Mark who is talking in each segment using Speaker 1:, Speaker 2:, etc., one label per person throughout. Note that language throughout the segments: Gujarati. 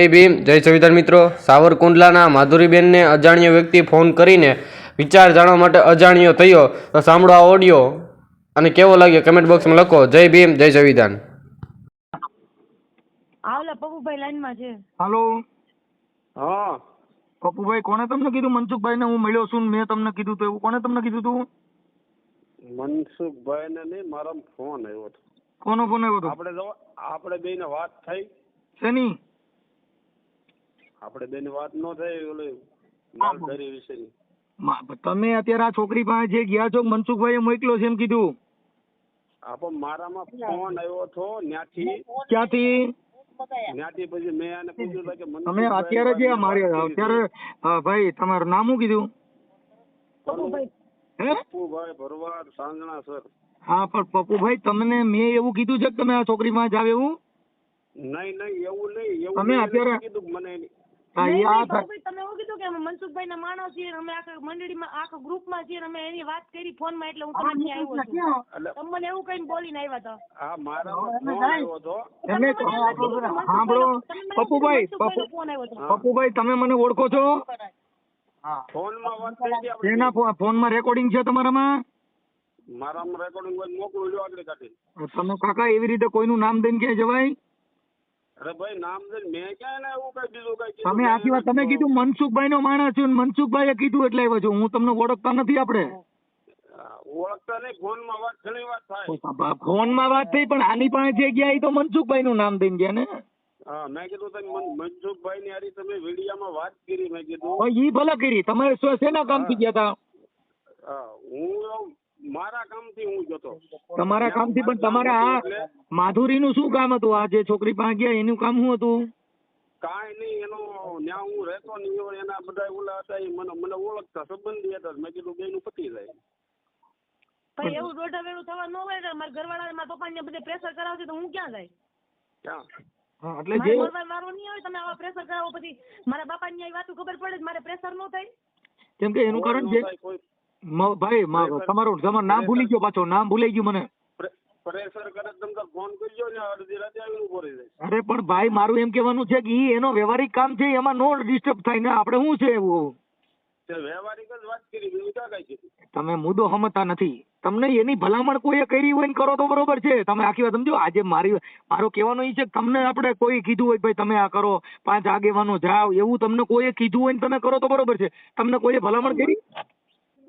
Speaker 1: જય ભીમ. જય સંવિધાન મિત્રો. સાવરકુંડલાના માધુરીબેનને અજાણ્યો વ્યક્તિ ફોન કરીને વિચાર જાણવા માટે અજાણ્યો થયો. તો સાંભળો આ ઓડિયો અને કેવો લાગ્યો કમેન્ટ બોક્સમાં લખો. જય ભીમ જય સંવિધાન.
Speaker 2: આવલા પપુભાઈ લાઈનમાં છે.
Speaker 3: હાલો.
Speaker 4: હા.
Speaker 3: પપુભાઈ કોણે તમને કીધું? મનસુખભાઈ ને હું મળ્યો છું મેં તમને કીધું તો એવું કોણે તમને કીધું તું?
Speaker 4: મનસુખભાઈ ને નહીં મારા ફોન આવ્યો હતો.
Speaker 3: કોનો ફોન આવ્યો હતો?
Speaker 4: આપણે આપણે બે વાત થઈ.
Speaker 3: શેની?
Speaker 4: આપણે બે વાત ન થઈ ઓલી માલધારી વિશેની.
Speaker 3: તમે અત્યારે આ છોકરી પાસે જે ગયા છો મનસુખભાઈએ મોકલ્યો છે એમ કીધું.
Speaker 4: પણ મારામાં ફોન આવ્યો હતો ત્યાંથી
Speaker 3: ક્યાંથી?
Speaker 4: ત્યાંથી પછી મેં આને પૂછ્યું કે
Speaker 3: તમે અત્યારે જે મારે અત્યારે ભાઈ તમારું નામ શું કીધું?
Speaker 2: પપ્પુભાઈ.
Speaker 3: હે?
Speaker 4: પપ્પુભાઈ ભરવાડ સાંજણા સર.
Speaker 3: હા પણ પપ્પુભાઈ તમને મેં એવું કીધું છે કે તમે આ છોકરી પાસે જાવ એવું?
Speaker 4: નહીં નહીં એવું નહીં એવું
Speaker 3: તમે અત્યારે-
Speaker 4: કીધું મને
Speaker 2: તમે એવું કીધું કે અમે મનસુખભાઈ ના માણસ છીએ અમે આખા મંડળીમાં આખા ગ્રુપમાં છીએ અમે એની વાત કરી ફોનમાં એટલે હું તમને આવ્યો છું.
Speaker 4: એટલે
Speaker 2: મને એવું કઈ બોલીને આવ્યા હતા.
Speaker 4: આ મારામાં ફોન આવ્યો હતો.
Speaker 2: તમે મને એવું કીધું કે
Speaker 3: સાંભળો
Speaker 2: મનસુખભાઈનો- તમે મને
Speaker 3: પપ્પુભાઈ
Speaker 2: ફોન
Speaker 3: તમે મને ઓળખો છો?
Speaker 4: ફોનમાં વાત થઈ હતી
Speaker 3: એના ફોનમાં રેકોર્ડિંગ છે તમારામાં?
Speaker 4: મારામાં રેકોર્ડિંગ હોય મોકલું લ્યો આગળ કાઢી
Speaker 3: તમે કાકા એવી રીતે કોઈનું નામ દઈને ક્યાં જવાય?
Speaker 4: અરે ભાઈ નામ મેં ક્યાં એને એવું કઈ બીજું કઈ
Speaker 3: તમે આખી વાત તમે કીધું મનસુખભાઈ નો માણસ છું મનસુખભાઈએ કીધું એટલે આવ્યો છું. હું તમને ઓળખતા નથી આપણે.
Speaker 4: ઓળખતા નહીં ફોનમાં વાત ઘણી વાત થાય.
Speaker 3: ફોનમાં વાત થઈ પણ આની પાસે જે ગયા એ તો મનસુખભાઈ નું નામ દઈને ગયા ને.
Speaker 4: મેં કીધું તમે મનસુખભાઈ ની હારી તમે વિડીયામાં વાત કરી મેં કીધું.
Speaker 3: ઈ ભલે કરી. તમે શું- શેના કામથી ગયા હતા
Speaker 4: હું મારા કામથી હું જતો.
Speaker 3: તમારા કામથી પણ તમારા આ માધુરીનું શું કામ હતું? આ જે છોકરી પાસે ગયા એનું કામ શું હતું?
Speaker 4: કાંઈ નહીં એનો ન્યા હું રહેતો નહીં હોય એના બધા ઓલા હતા એ મને મને ઓળખતા સંબંધી હતા મેં કીધું બેનું પતી જાય.
Speaker 2: પણ એવું દોઢા વેળું થવા ન હોય ને મારા ઘરવાળા મારા પપ્પા ને બધે પ્રેશર કરાવશે તો હું ક્યાં જાય?
Speaker 4: ક્યાં?
Speaker 3: હા, એટલે જે
Speaker 2: મારો નહીં આવે તમે આવા પ્રેશર કરાવો પછી મારા બાપા ની વાતો ખબર પડે તો મારે પ્રેશર ન થાય.
Speaker 3: કેમ કે એનું કારણ જે
Speaker 4: નો
Speaker 3: ભાઈ તમારું તમારું નામ ભૂલી ગયો પાછો નામ ભૂલાઈ ગયું મને. અરે પણ ભાઈ મારું એમ કેવાનું છે કે ઈ એનો વ્યવહારિક કામ છે એમાં નો ડિસ્ટર્બ થાય ને આપણે શું છે એવું? તમે મુદ્દો સમજતા નથી. તમને એની ભલામણ કોઈએ કરી હોય ને કરો તો બરોબર છે. તમે આખી વાત સમજો આજે મારી મારો કહેવાનો એ છે કે તમને આપણે કોઈ કીધું હોય ભાઈ તમે આ કરો પાંચ આગેવાનો જાઓ એવું તમને કોઈએ કીધું હોય ને તમે કરો તો બરોબર છે. તમને કોઈએ ભલામણ કરી?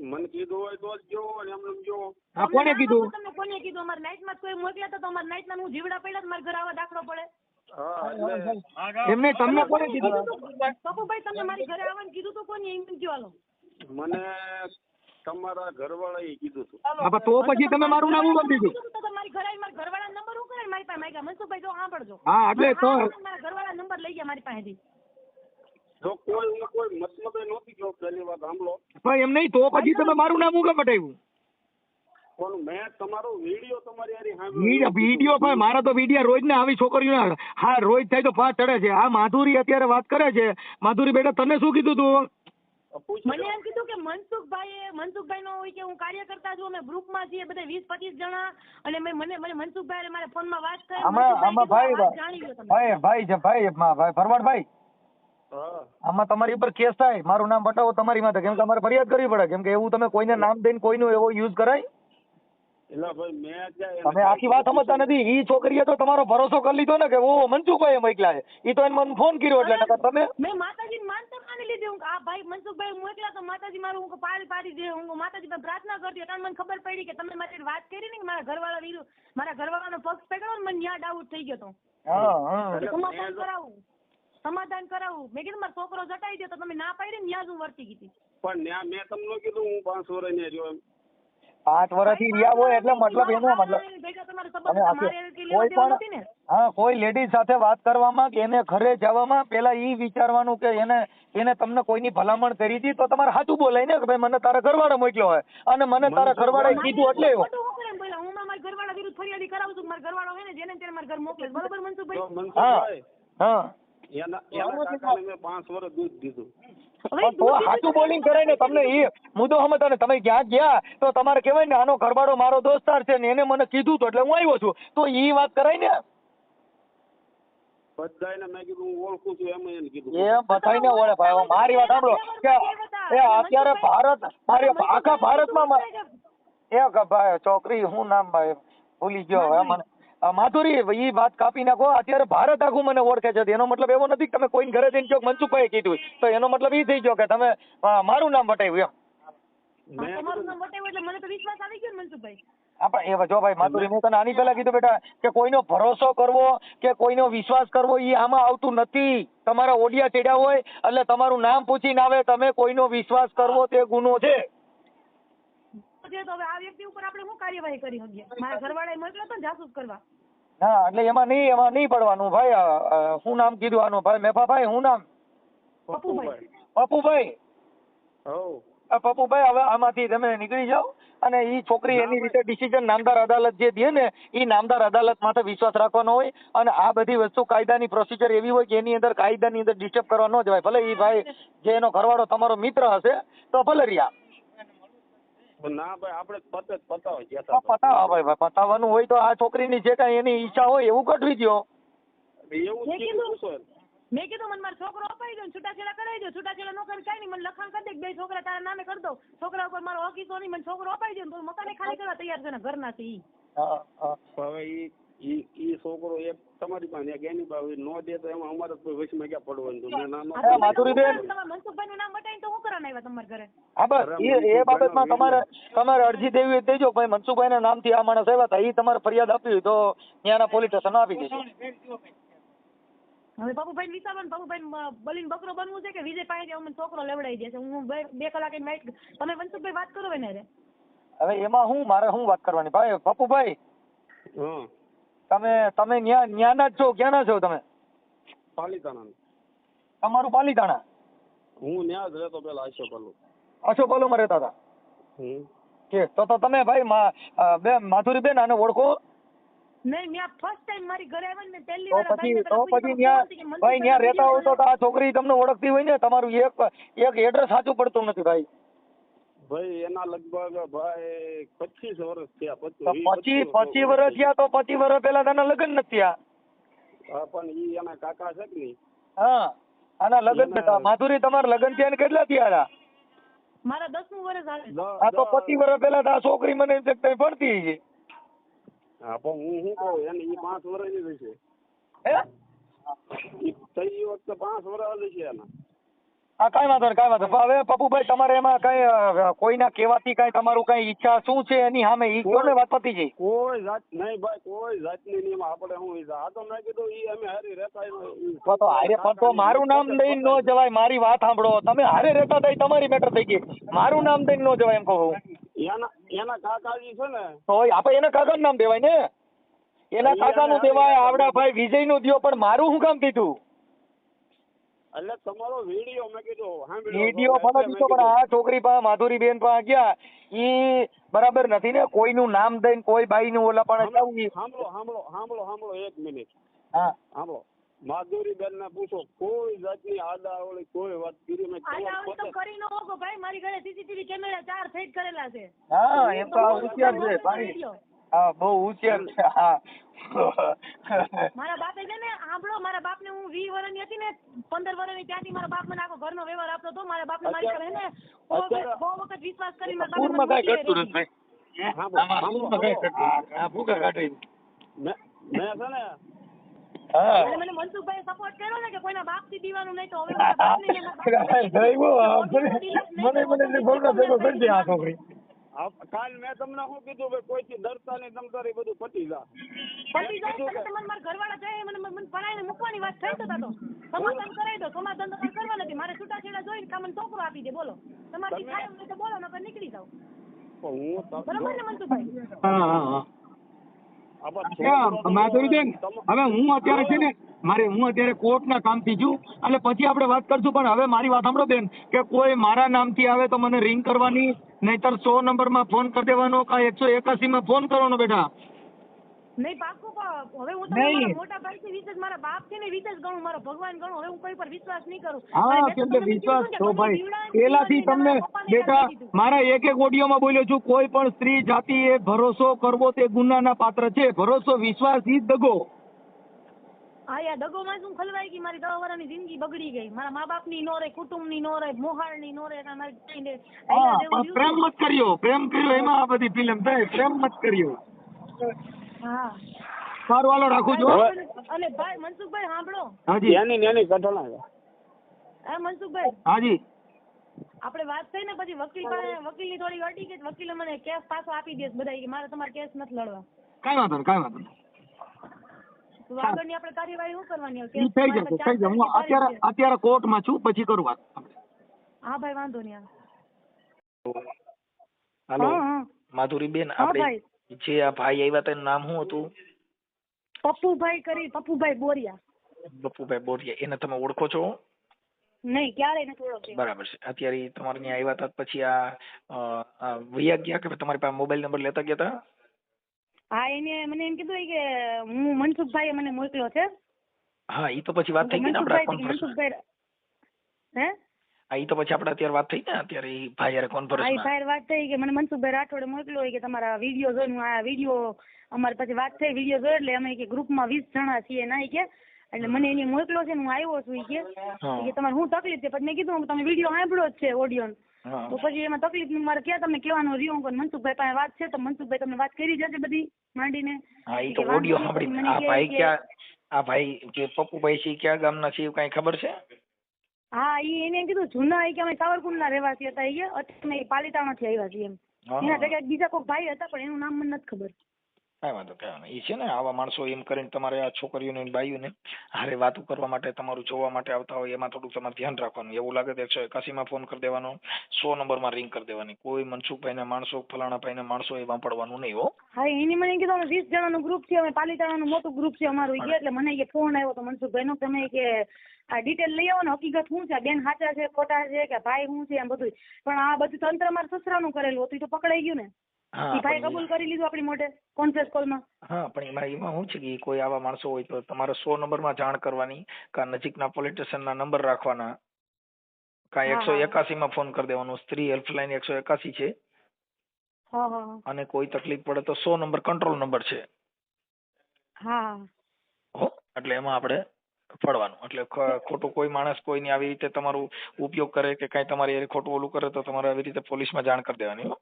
Speaker 4: મને કીધું હોય તો જ જો અને એમ જો
Speaker 3: આ કોને કીધું?
Speaker 2: તમને કોને કીધું? અમાર નાઈટમાં કોઈ મોકલ્યા તો અમાર નાઈટમાં હું જીવડા પડ્યા તો મારા ઘર આવા દાખલો પડે.
Speaker 4: હા
Speaker 3: એમને તમને કોને કીધું?
Speaker 2: પપ્પુભાઈ તમને મારી ઘરે આવવાનું કીધું તો કોને એમ હાલો
Speaker 4: મને તમારા ઘરવાળાએ કીધું હતું.
Speaker 3: હા તો પછી તમે મારું નામ ઉગમ દીધું.
Speaker 2: તો મારી ઘરે મારા ઘરવાળા નંબર હું કરે મારી પાસે. માંગ્યા મનસુખભાઈ જો સાંભળજો
Speaker 3: હા એટલે તો
Speaker 2: મારા ઘરવાળા નંબર લઈ ગયા મારી પાસેથી.
Speaker 4: જો કોઈ કોઈ મતલબ નહોતી જો પહેલી વાત સાંભળો.
Speaker 3: પણ એમ નહીં તો પછી તમે મારું નામ ઉગમ હટાવ્યું
Speaker 4: પણ મેં તમારો વીડિયો તમારી હારી
Speaker 3: વીડિયો વીડિયો પણ મારા તો વીડિયો રોજ ને આવી છોકરીઓ હા રોજ થાય તો પાસ ચડે છે. આ માધુરી અત્યારે વાત કરે છે. માધુરી બેટા તને શું કીધું તું?
Speaker 2: મને એમ કીધું કે મનસુખભાઈ મનસુખભાઈ નો હોય કે હું કાર્ય કરતા છું અમે ગ્રુપમાં છીએ બધા વીસ પચીસ જણા અને મેં મને મને મનસુખભાઈ મારા ફોનમાં વાત
Speaker 3: આમાં ભાઈ ભાઈ ભાઈ ભાઈ માં ભાઈ. આમાં તમારી ઉપર કેસ થાય. મારું નામ બતાવો તમારી માથે. કેમ કે અમારે ફરિયાદ કરવી પડે. કેમ કે એવું તમે કોઈને નામ દઈને કોઈનું એવો યુઝ કરાય? તમે આખી વાત સમજતા નથી. ઈ છોકરીએ તો તમારો ભરોસો કરી લીધો ને કે ઓ મનસુખભાઈ મોકલ્યા છે. ઈ તો એને મને ફોન કર્યો એટલે નકર તમે
Speaker 2: મેં માતાજી માનતા માની લીધી. હું કે આ ભાઈ મનસુખભાઈ મોકલ્યા તો માતાજી મારું હું પાડી પાડી દે. હું માતાજી પર પ્રાર્થના કરતી કારણ મને ખબર પડી કે તમે મારી વાત કરી ને કે મારા ઘરવાળા વિરુદ્ધ મારા ઘરવાળાનો પક્ષ પકડો ને મને ન્યા ડાઉટ થઈ ગયો તો.
Speaker 3: હા હા.
Speaker 2: કરાવું? સમાધાન કરાવું. મેં કીધું મારો છોકરો જટાઈ દે તો તમે ના પાડી ને જ હું વર્તી ગઈ
Speaker 4: પણ ન્યા મેં તમને કીધું હું પાંચ વર્ષ ને રહ્યો એમ.
Speaker 3: પાંચ વર્ષથી રહ્યા હોય એટલે મતલબ એનો મતલબ.
Speaker 2: કઈ
Speaker 3: પણ હા કોઈ લેડીઝ સાથે વાત કરવામાં કે એને ઘરે જવામાં પેલા ઈ વિચારવાનું કે એને એને તમને કોઈની ભલામણ કરી હતી તો તમારે સાચું બોલાય ને કે ભાઈ મને તારા ઘરવાળો મોકલ્યો હોય. અને મને તારા ઘરવાળાએ કીધું એટલે એવું.
Speaker 2: હું. હું ઘરવાળા વિરુદ્ધ ફરિયાદી કરાવું છું મારા ઘરવાળો હોય ને જેને તેને મારા ઘર મોકલે. બરોબર મનસુખભાઈ?
Speaker 4: મનસુખભાઈ
Speaker 3: હા.
Speaker 4: એના એના કાકાને મેં પાંચ વર્ષ દૂધ દીધું.
Speaker 2: હવે
Speaker 3: પણ તો સાચું બોલિંગ કરાય ને તમને એ મુદ્દો સમજતા ને તમે ક્યાં ગયા તો તમારે કહેવાય ને આનો ઘરવાળો મારો દોસ્તાર છે ને એને મને કીધું તો એટલે હું આવ્યો છું. તો ઈ વાત કરાય ને.
Speaker 4: બધાયને મેં કીધું હું ઓળખું છું એમ એને કીધું.
Speaker 3: એ બધાયને ઓળે ભાઈ મારી વાત સાંભળો. કે એ અત્યારે ભારત મારી આખા ભારતમાં એ ભાઈ છોકરી હું નામ ભાઈ? ભૂલી ગયો હવે મને માધુરી એ વાત કાપી નાખો. અત્યારે ભારત આખું મને ઓળખે છે. એનો મતલબ એવો નથી કે તમે કોઈને ઘરે જઈને કહો મનસુખભાઈ કીધું તો એનો મતલબ એ થઈ ગયો કે તમે મારું નામ વટાવ્યું એમ.
Speaker 4: મેં
Speaker 2: તમારું નામ વટાવ્યું એટલે મને તો વિશ્વાસ આવી ગયો મનસુખભાઈ.
Speaker 3: આપણે એ જો ભાઈ માધુરી મેં તને આની પહેલા કીધું બેટા કે કોઈનો ભરોસો કરવો કે કોઈનો વિશ્વાસ કરવો એ આમાં આવતું નથી. તમારા ઓડિયા ચડ્યા હોય એટલે તમારું નામ પૂછીને આવે તમે કોઈનો વિશ્વાસ કરવો તે ગુનો છે.
Speaker 2: છે તો હવે આ વ્યક્તિ ઉપર આપણે શું કાર્યવાહી કરી શકીએ? મારા ઘરવાળાએ મોકલ્યો હતો ને જાસૂસ કરવા.
Speaker 3: હા એટલે એમાં નહીં એમાં નહીં પડવાનું ભાઈ શું નામ કીધું આનું? ભાઈ મેફાભાઈ શું નામ?
Speaker 2: પપ્પુભાઈ.
Speaker 3: પપ્પુભાઈ. પપ્પુભાઈ હવે આમાંથી તમે નીકળી જાઓ અને ઈ છોકરી એની રીતે ડિસિઝન નામદાર અદાલત જે દે ને એ નામદાર અદાલત માટે વિશ્વાસ રાખવાનો હોય અને આ બધી વસ્તુ કાયદાની પ્રોસિજર એવી હોય કે એની અંદર કાયદાની અંદર ડિસ્ટર્બ કરવા ન જવાય. ભલે એ ભાઈ જે એનો ઘરવાળો તમારો મિત્ર હશે તો ભલે રહ્યા.
Speaker 4: ના ભાઈ આપણે પતે જ ગયા
Speaker 3: પતાવો ભાઈ ભાઈ પતાવવાનું હોય તો આ છોકરીની જે કાંઈ એની ઈચ્છા હોય એવું ગોઠવી દો
Speaker 4: એવું
Speaker 2: મેં
Speaker 4: કીધું
Speaker 2: કીધું. મેં કીધું મને મારો છોકરો અપાઈ દો ને છૂટાછેડા કરાવી દો છૂટાછેડા નો કરી કાંઈ નહીં મને લખાણ કરી દે બે છોકરા તારા નામે કરી દો છોકરા ઉપર મારો હકીકો નહીં મને છોકરો અપાઈ દો ને તો મકાને ખાલી કરવા તૈયાર છે ને ઘરના છે ઈ.
Speaker 3: હા હા.
Speaker 4: હવે ઈ ઈ ઈ છોકરો એક તમારી પાસે એક એની પાસે નો દે તો એમાં અમારે કોઈ વચમાં ક્યાં પડવાનું? તો મેં નાનો
Speaker 3: અરે માધુરીબેન.
Speaker 2: મનસુખભાઈ નું નામ બતાવીને તો હું કરાને આવ્યા તમારા ઘરે?
Speaker 3: હા બસ. એ એ બાબતમાં તમારે તમારે અરજી દેવી હોય દેજો ભાઈ મનસુખભાઈના નામથી આ માણસ આવ્યા હતા. એ તમારે ફરિયાદ આપી હોય તો ત્યાંના પોલીસ સ્ટેશન આપી દેજો.
Speaker 2: હવે બાબુભાઈ વિચારો ને પપ્પુભાઈ બલીન બકરો બનવું છે કે વિજય પાસે અમને છોકરો લેવડાવી દેશે હું બે કલાક તમે મનસુખભાઈ વાત કરો ને રે.
Speaker 3: હવે એમાં હું મારે શું વાત કરવાની? ભાઈ પપ્પુભાઈ
Speaker 4: હા.
Speaker 3: તમે તમે ન્યા ન્યાના જ છો ક્યાંના છો તમે?
Speaker 4: પાલીતાણા
Speaker 3: તમારું પાલીતાણા?
Speaker 4: હું ન્યા જ રહેતો પેલા આશો પેલું
Speaker 3: અશોકવાલોમાં રહેતા હતા? કે તો તો તમે ભાઈ બે માધુરી બેન આને ઓળખો?
Speaker 2: નહીં મેં ફર્સ્ટ ટાઈમ મારી ઘરે આવ્યા ને પહેલી વાર
Speaker 3: પછી તો પછી ન્યા ભાઈ ન્યા રહેતા હોય તો આ છોકરી તમને ઓળખતી હોય ને તમારું એક એક એડ્રેસ સાચું પડતું નથી ભાઈ.
Speaker 4: ભાઈ એના લગભગ ભાઈ પચીસ વર્ષ થયા પચીસ
Speaker 3: પચીસ વર્ષ થયા. તો પચીસ વર્ષ પેલા તેના લગ્ન નથી થયા.
Speaker 4: હા પણ ઈ એના કાકા છે કે નહીં?
Speaker 3: હા આના લગ્ન નતા માધુરી તમારા લગ્ન થયા ને કેટલા થયા હતા
Speaker 2: મારા દસમું વર્ષ હાલે
Speaker 3: આ તો પચીસ વર્ષ પેલા તો આ છોકરી મને એમ છે ભણતી છે
Speaker 4: હા પણ હું શું કહું એને ઈ પાંચ વર્ષની છે
Speaker 3: હે?
Speaker 4: તઈ વખતે પાંચ વર્ષ છે એના.
Speaker 3: હા કાંઈ વાંધો નહીં કાંઈ વાંધો નહીં. હવે પપ્પુભાઈ તમારે એમાં કઈ અ, કોઈના કહેવાથી કઈ તમારું કઈ ઈચ્છા શું છે એની સામે? ઈ કહો ને વાત પતી જઈ
Speaker 4: કોઈ જાત નહીં ભાઈ કોઈ જાતની નહીં. એમાં આપણે હું આ તો મેં કીધું ઈ અમે હારી રહેતા ઈ-
Speaker 3: તો તો હારે પણ તો મારું નામ દઈને નો જવાય મારી વાત સાંભળો. તમે હારે રહેતા હતા તમારી મેટર થઈ ગઈ. મારું નામ દઈને નો જવાય એમ કહું
Speaker 4: એના એના કાકાજી છે ને.
Speaker 3: તો આપણે એના કાકાનું નામ દેવાય ને? એના કાકાનું દેવાય આવડા ભાઈ વિજયનું દ્યો પણ મારું શું કામ કીધું?
Speaker 4: એટલે તમારો વીડિયો મેં કીધું
Speaker 3: વીડિયો ભલે દીધો પણ આ છોકરી પાસે માધુરી બેન પાસે ગયા ઈ બરાબર નથી ને કોઈનું નામ દઈને કોઈ બાઈનું ઓલા પણ
Speaker 4: સાંભળો સાંભળો સાંભળો સાંભળો એક મિનિટ.
Speaker 3: હા.
Speaker 4: સાંભળો. માધુરી બેન ને પૂછો કોઈ જાતની આડા કોઈ વાત કરી મેં
Speaker 2: તો કરી ન હોગો ભાઈ મારી ઘરે સીસીટીવી કેમેરા ચાર ફેટ કરેલા છે.
Speaker 3: હા એમ તો આ હોશિયાર છે ભાઈ. હા બહુ હોશિયાર છે હા.
Speaker 2: મારા બાપે છે ને આંબળો મારા બાપને હું વીસ વર્ષની હતી ને પંદર વર્ષની ત્યાંથી મારા બાપ મને આખો ઘરનો વ્યવહાર આપતો હતો. મારા બાપને મારી પર ને બહુ વખત- વિશ્વાસ કરી મારા બાપે મને
Speaker 3: ઘટતું નથી. હા? ભૂકા કાઢી
Speaker 4: મેં મેં છે ને
Speaker 3: હા.
Speaker 2: અને મને મનસુખભાઈ સપોર્ટ કર્યો ને કે કોઈના બાપથી દીવાનું નહીં તો હવે ને મને
Speaker 3: મને મને મને બોલવા ભેગો કરી દે આ છોકરી.
Speaker 4: કાલ મેં તમને શું કીધું કોઈ કોઈથી ડરતા નહીં તમ તારે બધું પતી જા.
Speaker 2: પતી જાય તમે તમારા મારા ઘરવાળા જાય મને મને ભણાઈને મૂકવાની વાત થઈ તો. તાતો સમાધાન કરાવી દો સમાધાન તો કરવા નથી. મારે છૂટાછેડા જોઈને કાં મને છોકરો આપી દે બોલો. તમારી
Speaker 4: તમે-
Speaker 2: થાય હોય તો બોલો નકર નીકળી જાવ
Speaker 4: પણ હું તો-
Speaker 2: બરોબર ને મનસુખભાઈ?
Speaker 3: હા હા હા. માધુરીબેન હવે હું અત્યારે છે ને મારે હું અત્યારે કોર્ટના કામથી છું એટલે પછી આપણે વાત કરશું પણ હવે મારી વાત સાંભળો બેન કે કોઈ મારા નામથી આવે તો મને રિંગ કરવાની નહીતર સો નંબરમાં ફોન કરી દેવાનો કા એકસો એકાસીમાં ફોન કરવાનો બેટા.
Speaker 2: નહીં પાક્કું હવે હું તો
Speaker 3: મોટા
Speaker 2: મારા થી વિશેષ મારા બાપ છે ને વિશેષ ગણું મારો ભગવાન ગણું. હવે હું કોઈ પર વિશ્વાસ નહીં કરું.
Speaker 3: હા કેમ કે વિશ્વાસ
Speaker 2: ને
Speaker 3: તો ભાઈ પેલાથી તમને બેટા મારા એક એક ઓડિયોમાં બોલ્યો છું કોઈ પણ સ્ત્રી જાતિ એ ભરોસો કરવો તે ગુનાના પાત્ર છે. ભરોસો વિશ્વાસ ઈ જ દગો.
Speaker 2: હા યાર દગોમાં શું ખલવાઈ ગઈ? મારી દસ વર્ષની જિંદગી બગડી ગઈ. મારા મા બાપની નો રહી કુટુંબની નો રહે મોહાળની નો રહે મારી.
Speaker 3: હા પ્રેમ મત કર્યો. પ્રેમ કર્યો એમાં આ બધી ફિલ્મ થાય. પ્રેમ મત કર્યો.
Speaker 2: હા.
Speaker 3: સારું હાલો રાખું છું
Speaker 2: અને ભાઈ મનસુખભાઈ સાંભળો.
Speaker 3: હાજી.
Speaker 4: એની ત્યાંની કઠોળા
Speaker 2: હા મનસુખભાઈ?
Speaker 3: હાજી.
Speaker 2: આપણે વાત થઈ ને પછી વકીલ પાસે વકીલની થોડી અડી ગઈ તો વકીલે મને કેસ પાછો આપી દેસ બધા કે મારે તમારે કેસ નથી લડવા.
Speaker 3: કાંઈ વાંધો નહીં કાંઈ વાંધો નહીં.
Speaker 2: તો આગળની આપણે કાર્યવાહી શું કરવાની હવે?
Speaker 3: ઈ થઈ જશે થઈ જશે. હું અત્યારે. અત્યારે કોર્ટમાં છું પછી કરું વાત
Speaker 2: હા ભાઈ વાંધો નહીં
Speaker 5: હાલો. માધુરીબેન આપણે જે આ ભાઈ આવ્યા તેનું નામ શું હતું?
Speaker 2: પપ્પુભાઈ કરી પપ્પુભાઈ બોરિયા.
Speaker 5: પપ્પુભાઈ બોરિયા એને તમે ઓળખો છો?
Speaker 2: નહીં ક્યારે નથી ઓળખતી.
Speaker 5: બરાબર છે. અત્યારે તમારે ત્યાં આવ્યા હતા પછી આ વૈયા ગયા કે તમારી પાસે મોબાઈલ નંબર લેતા ગયા હતા?
Speaker 2: હા એને મને એમ કીધું કે હું મનસુખભાઈએ મને મોકલ્યો છે.
Speaker 5: હા ઈ તો પછી વાત થઈ ગઈ ને આપણે
Speaker 2: મનસુખભાઈ હે?
Speaker 5: હા ઈ તો પછી આપણે અત્યારે વાત થઈ ને અત્યારે ઈ ભાઈ યારે
Speaker 2: આ
Speaker 5: કોન્ફરન્સ
Speaker 2: ભાઈ વાત થઈ કે મને મનસુખભાઈ રાઠોડે મોકલ્યો કે તમારા વીડિયો જોઈને હું આ વીડિયો અમારે પછી વાત થઈ વીડિયો જોયો એટલે અમે કે ગ્રુપમાં વીસ જણા છીએ ના કે એટલે મને એને મોકલ્યો છે ને હું આવ્યો છું ઈ કે. કે તમારે શું તકલીફ છે? પછી મેં કીધું તમે વીડિયો સાંભળ્યો જ છે ઓડિયો તો પછી એમાં તકલીફનું મારે ક્યાં તમને કહેવાનું રહ્યું? કહું, મનસુખભાઈ પાસે વાત છે. તો મનસુખભાઈ તમને વાત કરી જશે બધી માંડીને.
Speaker 5: હા ઈ
Speaker 2: કે
Speaker 5: તો ઓડિયો સાંભળી. આ ભાઈ ક્યાં આ ભાઈ કે પપ્પુભાઈ છે ક્યાં ગામના છે કઈ ખબર છે?
Speaker 2: હા ઈ એને કીધું જૂના ઈ કે અમે સાવરકુંડના રહેવાસી હતા એ કે અત્યારે પાલિતાણા થી આવ્યા છીએ એમ. એના ભેગા બીજા કોઈ ભાઈ હતા પણ એનું નામ મને નથી ખબર.
Speaker 5: કાંઈ વાંધો કાંઈ વાંધો. ઈ છે ને આવા માણસો એમ કરીને તમારે આ છોકરીઓને ને બાઈઓને હારે વાતો કરવા માટે તમારું જોવા માટે આવતા હોય એમાં થોડુંક તમારે ધ્યાન રાખવાનું. એવું લાગે તો એકસો એકાસીમાં ફોન કરી દેવાનો સો નંબરમાં રિંગ કરી દેવાની. કોઈ મનસુખભાઈના માણસો ફલાણા ભાઈના માણસો એ વાપરવાનું નહીં હો.
Speaker 2: હા એની મને કીધું અમે વીસ જણાનું ગ્રુપ છે અમે પાલિતાણાનું મોટું ગ્રુપ છે અમારું. ઈ એટલે મને એ ફોન આવ્યો તો મનસુખભાઈનો તમે કે આ ડિટેલ લઈ આવો ને હકીકત શું છે? બેન સાચા છે ખોટા છે કે ભાઈ શું છે એમ બધું પણ આ બધું તંત્ર મારા સસરાનું કરેલું હતું તો પકડાઈ ગયું ને.
Speaker 5: હા
Speaker 2: ભાઈ કબૂલ કરી લીધું આપણી મોઢે કોન્ફરન્સ કોલમાં?
Speaker 5: હા પણ એમાં એમાં શું છે કે કોઈ આવા માણસો હોય તો તમારે સો નંબરમાં જાણ કરવાની કા નજીકના પોલિટિશિયનના નંબર રાખવાના કા એકસો. એકાસીમાં ફોન કરી દેવાનો. સ્ત્રી હેલ્પલાઇન એકસો એકાસી છે. અને કોઈ તકલીફ પડે તો સો નંબર કંટ્રોલ નંબર છે.
Speaker 2: હા
Speaker 5: એટલે એમાં આપણે પડવાનું એટલે ખોટું કોઈ માણસ કોઈની આવી રીતે તમારું ઉપયોગ કરે કે કાંઈ તમારી ખોટું ઓલું કરે તો તમારે આવી રીતે પોલીસમાં જાણ કરી દેવાની હો.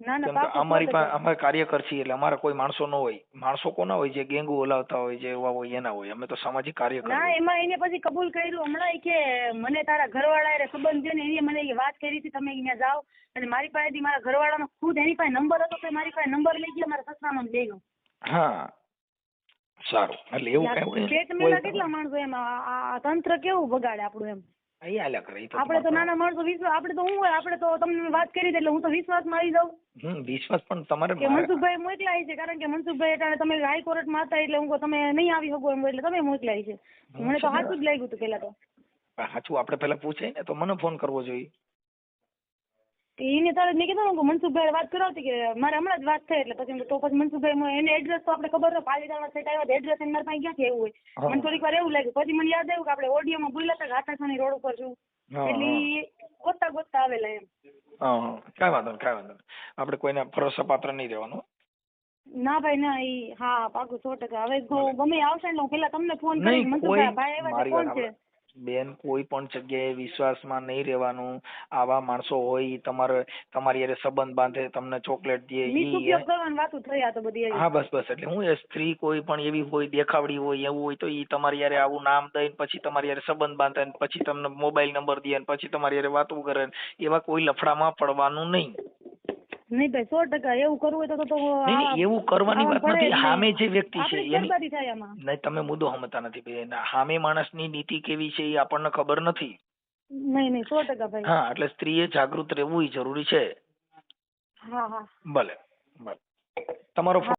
Speaker 5: અમારી. પાસે અમે કાર્યકર છીએ એટલે અમારા કોઈ માણસો ન હોય. માણસો કોના હોય? જે ગેંગુ ઓલાવતા હોય જે એવા હોય એના હોય. અમે તો સામાજિક કાર્યકર
Speaker 2: ના એમાં એને પછી કબૂલ કર્યું હમણાં કે મને તારા ઘરવાળા એ સંબંધ છે ને એને મને વાત કરી હતી તમે અહીંયા જાઓ. અને મારી પાસેથી મારા ઘરવાળાનો ખુદ એની પાસે નંબર હતો તો મારી પાસે નંબર લઈ ગયા મારા સસરાનો લઈ ગયો.
Speaker 5: હા. સારું. એટલે એવું કઈ
Speaker 2: કેટલા માણસો એમ? આ તંત્ર કેવું બગાડે આપણું એમ?
Speaker 5: અહીં હાલ્યા કરે ઈ તો
Speaker 2: આપણે તો નાના માણસો વિશ્વાસ આપણે તો હું હોય આપણે તો તમને વાત કરી દે એટલે હું તો વિશ્વાસમાં આવી જાઉં.
Speaker 5: હમ વિશ્વાસ પણ તમારે
Speaker 2: કે મનસુખભાઈ મોકલાય છે કારણ કે મનસુખભાઈ એટલે તમે હાઈકોર્ટમાં હતા એટલે હું કહું તમે નહીં આવી શકો એમ એટલે તમે મોકલાય છે. મને તો સાચું જ લાગ્યું હતું પેલા તો.
Speaker 5: સાચું આપણે પેલા પૂછે ને તો મને ફોન કરવો જોઈએ.
Speaker 2: એને તારે મેં કીધું ને કે મનસુખભાઈ વાત કરાવતી કે મારે હમણાં જ વાત થઈ એટલે પછી તો પછી મનસુખભાઈ એને એડ્રેસ તો આપણે ખબર પાલીતાણા સેટ આવ્યા એડ્રેસ એમના પાસે ક્યાંથી એવું હોય? મને થોડીક વાર એવું લાગ્યું. પછી મને યાદ આવ્યું કે આપણે ઓડિયોમાં બોલ્યા હતા કે રોડ ઉપર છું. એટલે ગોતતા ગોતતા આવેલા એમ.
Speaker 5: કાંઈ વાંધો નહીં કાંઈ વાંધો નહીં. આપણે કોઈને ફરસ પાત્ર નહીં રહેવાનું.
Speaker 2: ના ભાઈ ના ઈ હા પાકું સો ટકા. હવે ગમે આવશે એટલે હું પેલા તમને ફોન કરી મનસુખભાઈ ભાઈ આવ્યા છે કોણ છે.
Speaker 5: બેન કોઈ પણ જગ્યાએ વિશ્વાસમાં નહીં રહેવાનું આવા માણસો હોય ઈ તમારે તમારી હારે સંબંધ બાંધે તમને ચોકલેટ દે ઈ
Speaker 2: ઉપયોગ કરવાની વાતો થઈ આ તો બધી
Speaker 5: હા બસ બસ એટલે હું એ સ્ત્રી કોઈ પણ એવી હોય દેખાવડી હોય એવું હોય તો ઈ તમારી હારે આવું નામ દઈને પછી તમારી હારે સંબંધ બાંધે ને પછી તમને મોબાઈલ નંબર દે ને પછી તમારી હારે વાતો કરે ને એવા કોઈ લફડામાં પડવાનું નહીં.
Speaker 2: નહીં ભાઈ સો ટકા એવું કરવું હોય તો તો તો
Speaker 5: નહીં નહીં, એવું કરવાની વાત નથી. સામે જે વ્યક્તિ છે
Speaker 2: આપણી
Speaker 5: એની
Speaker 2: બરબાદી થાય આમાં.
Speaker 5: નહીં તમે મુદ્દો સમજતા નથી બેન સામે માણસની નીતિ કેવી છે એ આપણને ખબર નથી.
Speaker 2: નહીં નહીં સો ટકા ભાઈ.
Speaker 5: હા એટલે સ્ત્રીએ જાગૃત રહેવું ય જરૂરી છે.
Speaker 2: હા હા.
Speaker 5: ભલે ભલે. તમારો ફોન